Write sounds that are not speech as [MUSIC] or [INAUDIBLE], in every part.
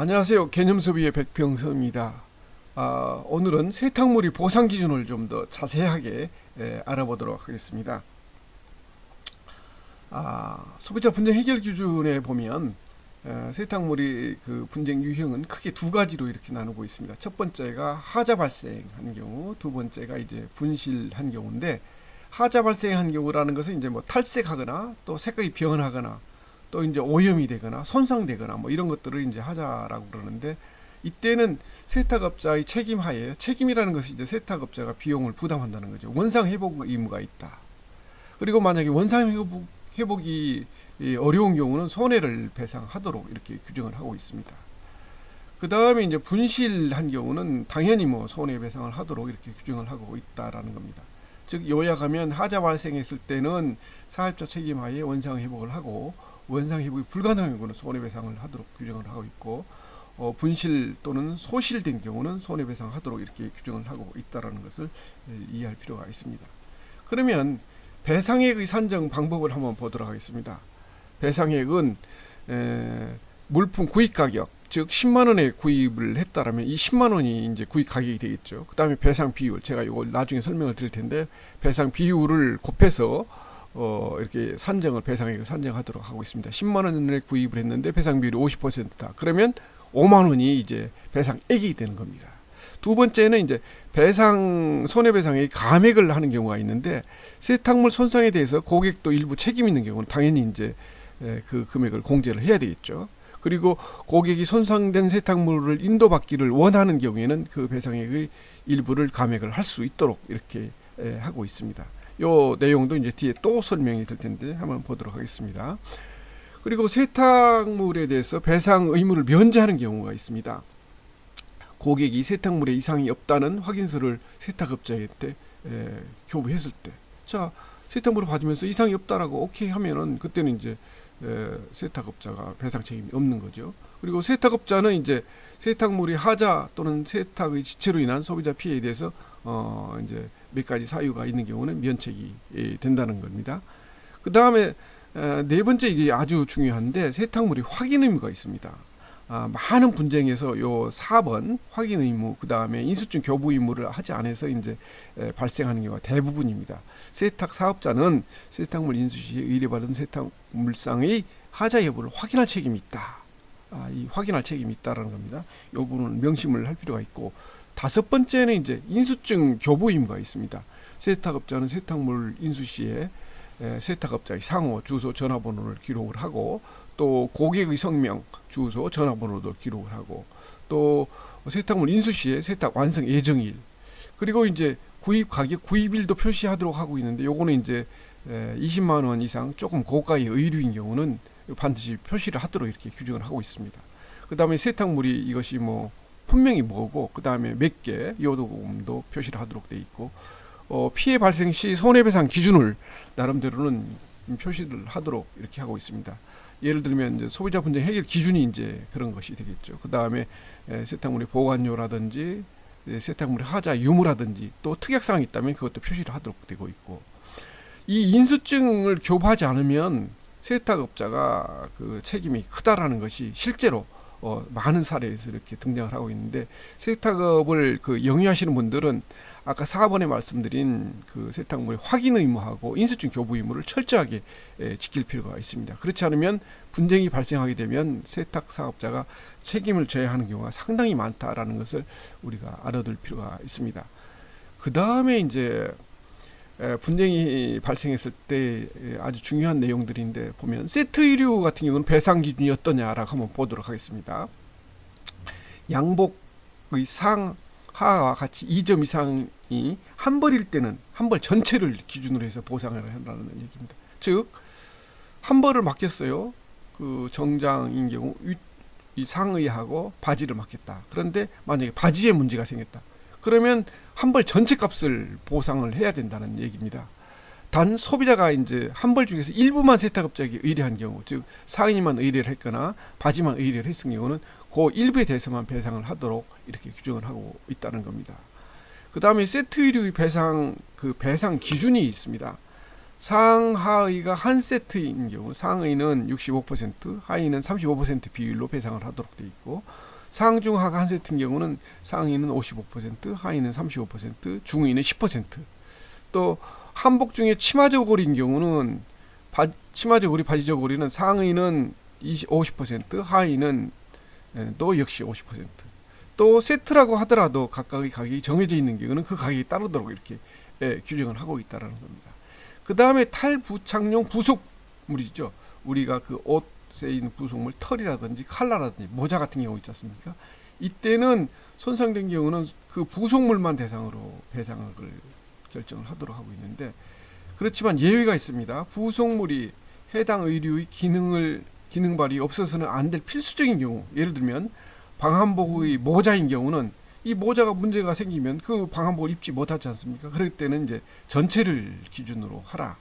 안녕하세요. 개념소비의 백병서입니다. 아, 오늘은 세탁물이 보상 기준을 좀 더 자세하게 에, 알아보도록 하겠습니다. 아, 소비자 분쟁 해결 기준에 보면 에, 세탁물이 그 분쟁 유형은 크게 두 가지로 이렇게 나누고 있습니다. 첫 번째가 하자 발생한 경우, 두 번째가 이제 분실한 경우인데 하자 발생한 경우라는 것은 이제 뭐 탈색하거나 또 색깔이 변하거나 또 이제 오염이 되거나 손상되거나 뭐 이런 것들을 이제 하자라고 그러는데 이때는 세탁업자의 책임하에 책임이라는 것이 이제 세탁업자가 비용을 부담한다는 거죠. 원상 회복 의무가 있다. 그리고 만약에 원상 회복, 회복이 이 어려운 경우는 손해를 배상하도록 이렇게 규정을 하고 있습니다. 그 다음에 이제 분실한 경우는 당연히 뭐 손해배상을 하도록 이렇게 규정을 하고 있다라는 겁니다. 즉 요약하면 하자 발생했을 때는 사업자 책임하에 원상 회복을 하고 원상 회복이 불가능한 경우는 손해배상을 하도록 규정을 하고 있고 어, 분실 또는 소실된 경우는 손해배상하도록 이렇게 규정을 하고 있다라는 것을 에, 이해할 필요가 있습니다. 그러면 배상액의 산정 방법을 한번 보도록 하겠습니다. 배상액은 에, 물품 구입 가격 즉 10만 원에 구입을 했다라면 이 10만 원이 이제 구입 가격이 되겠죠. 그다음에 배상 비율 제가 이거 나중에 설명을 드릴 텐데 배상 비율을 곱해서 어, 이렇게 산정을 배상액을 산정하도록 하고 있습니다. 10만 원에 구입을 했는데 배상 비율이 50%다. 그러면 5만 원이 이제 배상액이 되는 겁니다. 두 번째는 이제 배상 손해배상의 감액을 하는 경우가 있는데 세탁물 손상에 대해서 고객도 일부 책임 있는 경우는 당연히 이제 에, 그 금액을 공제를 해야 되겠죠. 그리고 고객이 손상된 세탁물을 인도받기를 원하는 경우에는 그 배상액의 일부를 감액을 할 수 있도록 이렇게 에, 하고 있습니다. 요 내용도 이제 뒤에 또 설명이 될 텐데 한번 보도록 하겠습니다. 그리고 세탁물에 대해서 배상 의무를 면제하는 경우가 있습니다. 고객이 세탁물에 이상이 없다는 확인서를 세탁업자한테 에, 교부했을 때, 자 세탁물을 받으면서 이상이 없다라고 오케이 하면은 그때는 이제 에, 세탁업자가 배상 책임이 없는 거죠. 그리고 세탁업자는 이제 세탁물이 하자 또는 세탁의 지체로 인한 소비자 피해에 대해서 어 이제 몇 가지 사유가 있는 경우는 면책이 예, 된다는 겁니다. 그 다음에 네 번째 이게 아주 중요한데 세탁물이 확인 의무가 있습니다. 아, 많은 분쟁에서 요 4번 확인 의무 그 다음에 인수증 교부 의무를 하지 않아서 이제 에, 발생하는 경우가 대부분입니다. 세탁 사업자는 세탁물 인수 시에 의뢰받은 세탁물상의 하자 여부를 확인할 책임이 있다. 아, 이 확인할 책임이 있다라는 겁니다. 요 부분은 명심을 할 필요가 있고 다섯 번째는 이제 인수증 교부 의무가 있습니다. 세탁업자는 세탁물 인수 시에 에, 세탁업자의 상호, 주소, 전화번호를 기록을 하고 또 고객의 성명, 주소, 전화번호도 기록을 하고 또 세탁물 인수 시에 세탁 완성 예정일 그리고 이제 구입 가격 구입일도 표시하도록 하고 있는데 요거는 이제 에, 20만 원 이상 조금 고가의 의류인 경우는 반드시 표시를 하도록 이렇게 규정을 하고 있습니다. 그다음에 세탁물이 이것이 뭐 분명히 뭐고 그 다음에 몇 개 요도금도 표시를 하도록 돼 있고 어, 피해 발생 시 손해배상 기준을 나름대로는 표시를 하도록 이렇게 하고 있습니다. 예를 들면 이제 소비자 분쟁 해결 기준이 이제 그런 것이 되겠죠. 그 다음에 세탁물의 보관료라든지 에, 세탁물의 하자 유무라든지 또 특약사항이 있다면 그것도 표시를 하도록 되고 있고 이 인수증을 교부하지 않으면 세탁업자가 그 책임이 크다라는 것이 실제로 어, 많은 사례에서 이렇게 등장을 하고 있는데 세탁업을 그 영위하시는 분들은 아까 4번에 말씀드린 그 세탁물의 확인 의무하고 인수증 교부 의무를 철저하게 에, 지킬 필요가 있습니다. 그렇지 않으면 분쟁이 발생하게 되면 세탁 사업자가 책임을 져야 하는 경우가 상당히 많다라는 것을 우리가 알아둘 필요가 있습니다. 그 다음에 이제 에, 분쟁이 발생했을 때 에, 아주 중요한 내용들인데 보면 세트 의류 같은 경우는 배상 기준이 어떠냐라고 한번 보도록 하겠습니다. 양복의 상 하와 같이 2점 이상이 한 벌일 때는 한 벌 전체를 기준으로 해서 보상을 한다는 얘기입니다. 즉 한 벌을 맡겼어요. 그 정장인 경우 위- 이 상의하고 바지를 맡겼다. 그런데 만약에 바지에 문제가 생겼다. 그러면 한 벌 전체 값을 보상을 해야 된다는 얘기입니다. 단 소비자가 이제 한 벌 중에서 일부만 세탁업자에게 의뢰한 경우, 즉 상의만 의뢰를 했거나 바지만 의뢰를 했은 경우는 그 일부에 대해서만 배상을 하도록 이렇게 규정을 하고 있다는 겁니다. 그 다음에 세트 의류 배상 그 배상 기준이 있습니다. 상하의가 한 세트인 경우 상의는 65%, 하의는 35% 비율로 배상을 하도록 되어 있고 상중하가 한 세트인 경우는 상의는 55%, 하의는 35%, 중의는 10%. 또 한복 중에 치마 저고리인 경우는 바, 치마 저고리, 바지 저고리는 상의는 20, 50%, 하의는 예, 또 역시 50%. 또 세트라고 하더라도 각각의 가격이 정해져 있는 경우는 그 가격이 따르도록 이렇게 예, 규정을 하고 있다라는 겁니다. 그 다음에 탈부착용 부속물이죠. 우리가 그 옷 에 있는 부속물, 털이라든지 칼라라든지 모자 같은 경우 있지 않습니까? 이때는 손상된 경우는 그 부속물만 대상으로 배상을 결정을 하도록 하고 있는데 그렇지만 예외가 있습니다. 부속물이 해당 의류의 기능을 기능 발휘 없어서는 안 될 필수적인 경우 예를 들면 방한복의 모자인 경우는 이 모자가 문제가 생기면 그 방한복을 입지 못하지 않습니까? 그럴 때는 이제 전체를 기준으로 하라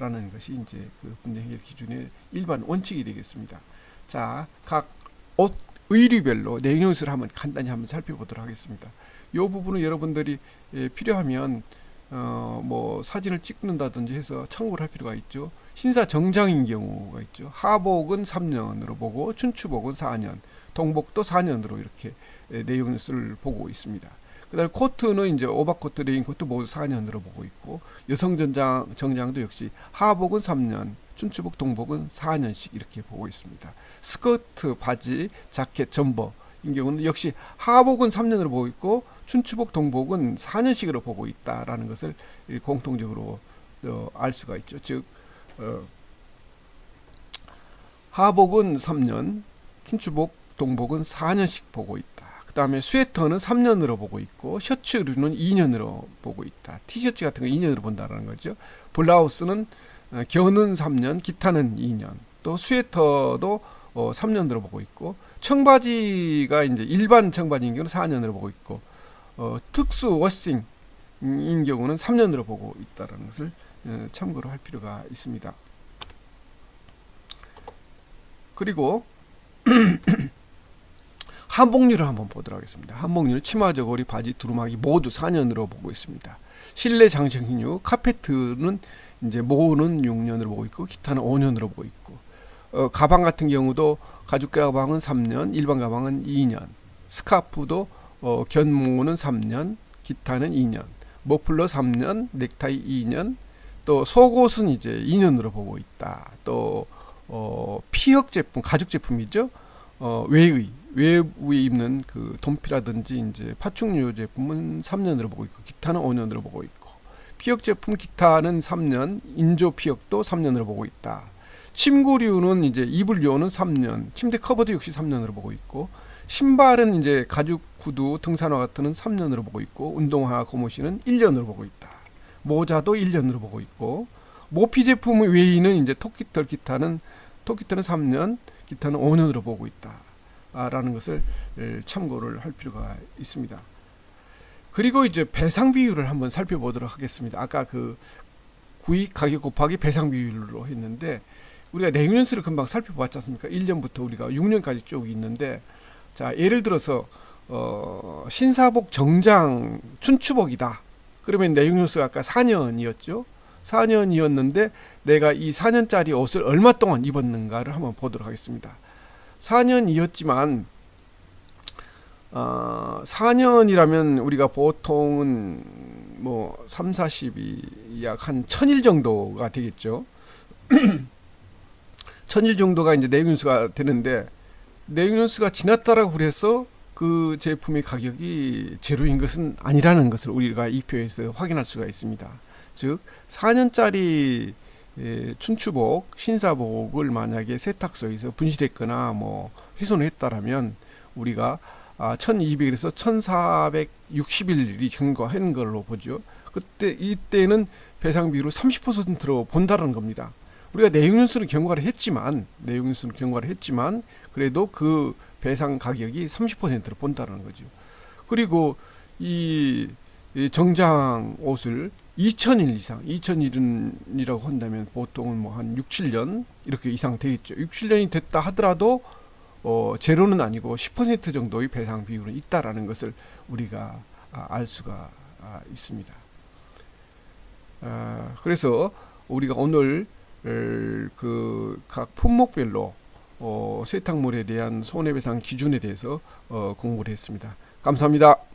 라는 것이 이제 그 분쟁 해결 기준의 일반 원칙이 되겠습니다. 자, 각 옷 의류별로 내용을 한번 간단히 한번 살펴보도록 하겠습니다. 이 부분은 여러분들이 예, 필요하면 어, 뭐 사진을 찍는다든지 해서 참고를 할 필요가 있죠. 신사 정장인 경우가 있죠. 하복은 3년으로 보고 춘추복은 4년, 동복도 4년으로 이렇게 예, 내용을 보고 있습니다. 그다음에 코트는 이제 오버코트, 레인코트 모두 4년 으로 보고 있고 여성 전장 정장도 역시 하복은 3년, 춘추복, 동복은 4년씩 이렇게 보고 있습니다. 스커트, 바지, 자켓, 점퍼 인 경우는 역시 하복은 3년으로 보고 있고 춘추복, 동복은 4년씩으로 보고 있다라는 것을 공통적으로 어, 알 수가 있죠. 즉 어, 하복은 3년, 춘추복, 동복은 4년씩 보고 있다. 그 다음에 스웨터는 3년으로 보고 있고 셔츠류는 2년으로 보고 있다. 티셔츠 같은 거 2년으로 본다라는 거죠. 블라우스는 어, 겨는 3년, 기타는 2년. 또 스웨터도 어, 3년으로 보고 있고 청바지가 이제 일반 청바지인 경우는 4년으로 보고 있고 어, 특수 워싱인 경우는 3년으로 보고 있다는 것을 어, 참고로 할 필요가 있습니다. 그리고 [CLEARS THROAT] [CLEARS THROAT] 한복률을 한번 보도록 하겠습니다. 한복률 치마 저고리 바지 두루마기 모두 4년으로 보고 있습니다. 실내 장식류 카페트는 이제 모는 6년으로 보고 있고 기타는 5년으로 보고 있고 어, 가방 같은 경우도 가죽 가방은 3년, 일반 가방은 2년, 스카프도 어, 견모는 3년, 기타는 2년, 머플러 3년, 넥타이 2년, 또 속옷은 이제 2년으로 보고 있다. 또 어, 피혁 제품, 가죽 제품이죠. 어, 외의 외부에 입는 그 돈피라든지 이제 파충류 제품은 3년으로 보고 있고 기타는 5년으로 보고 있고 피혁 제품 기타는 3년, 인조 피혁도 3년으로 보고 있다. 침구류는 이제 이불류는 3년, 침대 커버도 역시 3년으로 보고 있고 신발은 이제 가죽 구두, 등산화 같은는 3년으로 보고 있고 운동화, 고무신은 1년으로 보고 있다. 모자도 1년으로 보고 있고 모피 제품 외에는 이제 토끼털 기타는 토끼털은 3년, 기타는 5년으로 보고 있다. 라는 것을 참고를 할 필요가 있습니다. 그리고 이제 배상 비율을 한번 살펴보도록 하겠습니다. 아까 그 구입 가격 곱하기 배상 비율로 했는데 우리가 내용연수를 금방 살펴봤지 않습니까? 1년부터 우리가 6년까지 쭉 있는데 자 예를 들어서 어, 신사복 정장 춘추복이다. 그러면 내용연수가 아까 4년이었죠. 4년이었는데 내가 이 4년짜리 옷을 얼마 동안 입었는가를 한번 보도록 하겠습니다. 4년이었지만 어, 4년이라면 우리가 보통은 뭐 3, 40이 약한 1000일 정도가 되겠죠. [CLEARS THROAT] 1000일 정도가 이제 내용연수가 되는데 내용연수가 지났다라고 그래서 그 제품의 가격이 제로인 것은 아니라는 것을 우리가 이 표에서 확인할 수가 있습니다. 즉 4년짜리 예, 춘추복, 신사복을 만약에 세탁소에서 분실했거나 뭐 훼손을 했다라면 우리가 아, 1200에서 1460일이 증거한 걸로 보죠. 그때 이때는 배상 비율을 30%로 본다는 겁니다. 우리가 내용연수는 경과를 했지만 내용연수는 경과를 했지만 그래도 그 배상 가격이 30%로 본다는 거죠. 그리고 이, 이 정장 옷을 2000일 이상, 2000일이라고 한다면 보통은 뭐 한 6, 7년 이렇게 이상 되겠죠. 6, 7년이 됐다 하더라도 어, 제로는 아니고 10% 정도의 배상 비율은 있다라는 것을 우리가 아, 알 수가 아, 있습니다. 아, 그래서 우리가 오늘 그 각 품목별로 어, 세탁물에 대한 손해배상 기준에 대해서 어, 공부를 했습니다. 감사합니다.